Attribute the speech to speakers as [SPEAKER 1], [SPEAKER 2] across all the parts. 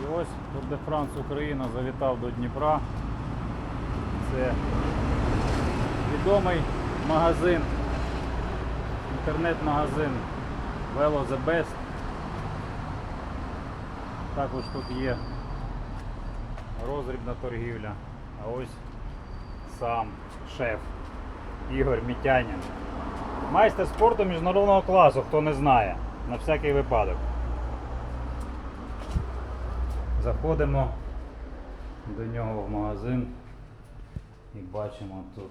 [SPEAKER 1] І ось Tour de France Україна завітав до Дніпра. Це відомий магазин, інтернет-магазин Velo The Best. Також тут є роздрібна торгівля. А ось сам шеф Ігор Мітянін. Майстер спорту міжнародного класу, хто не знає, на всякий випадок. Заходимо до нього в магазин і бачимо тут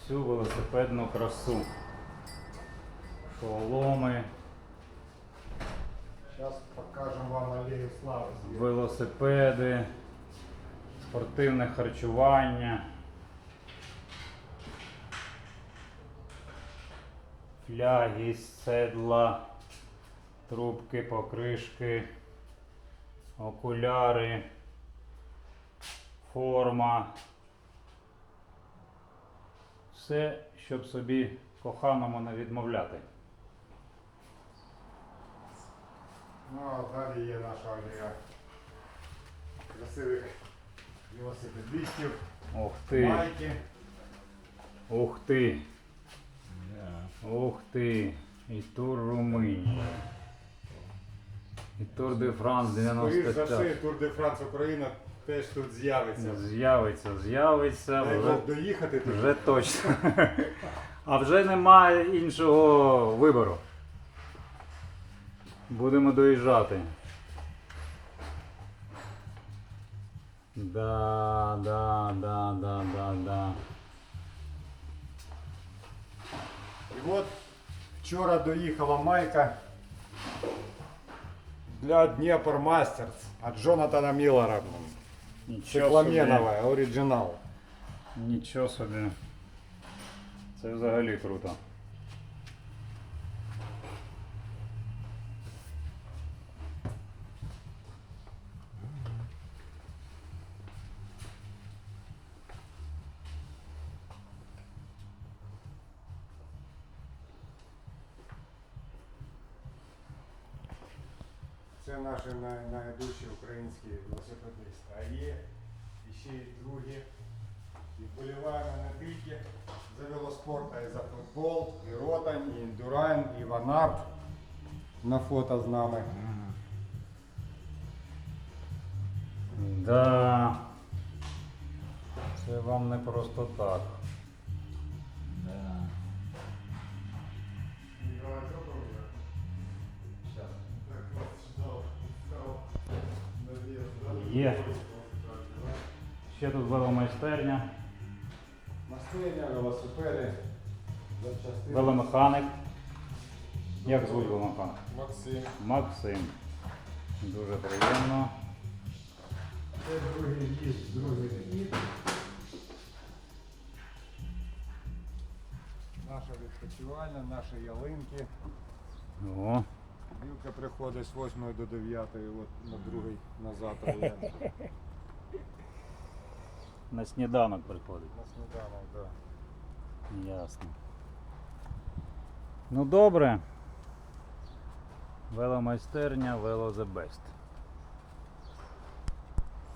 [SPEAKER 1] всю велосипедну красу. Шоломи,
[SPEAKER 2] Сейчас покажем вам аллею славы.
[SPEAKER 1] велосипеди, спортивне харчування, фляги, седла, трубки, покришки, окуляри, форма. Все, щоб собі коханому не відмовляти.
[SPEAKER 2] Ну, а далі є наша алея красивих велосипедистів,
[SPEAKER 1] Ух ти!
[SPEAKER 2] майки.
[SPEAKER 1] Ух ти! Ух ти! І тур Румунії. І Тур де Франс
[SPEAKER 2] Скоріш за все, Тур де Франс Україна теж тут з'явиться.
[SPEAKER 1] З'явиться, з'явиться.
[SPEAKER 2] Дай
[SPEAKER 1] Вже,
[SPEAKER 2] Бог доїхати тут.
[SPEAKER 1] вже точно. А вже немає іншого вибору. Будемо доїжджати. Да, да, да, да, да, да.
[SPEAKER 2] І от вчора доїхала майка для Днепр Мастерс от Джонатана Миллера.
[SPEAKER 1] Нічого
[SPEAKER 2] Цикламенова, оригінал.
[SPEAKER 1] Нічого собі. Це взагалі круто.
[SPEAKER 2] Це наші най- найдужчі українські велосипедисти. А є ще й другі. І вболіваємо не тільки за велоспорт, а й за футбол, і Ротань, і Індурайн, і Ванап на фото з нами.
[SPEAKER 1] Да. Це вам не просто так. Є. Ще тут веломайстерня,
[SPEAKER 2] Мастиня, велосипеди, запчастини.
[SPEAKER 1] веломеханик. Як звуть веломеханик?
[SPEAKER 2] Максим.
[SPEAKER 1] Максим. Дуже приємно.
[SPEAKER 2] Це другий їзд, другий рік. Наша відпочивальня, наші ялинки.
[SPEAKER 1] О,
[SPEAKER 2] приходить з 8 до 9, от на другий на завтра
[SPEAKER 1] на сніданок приходить.
[SPEAKER 2] На сніданок, так. Да.
[SPEAKER 1] Ясно. Ну добре. Веломайстерня, вело the best.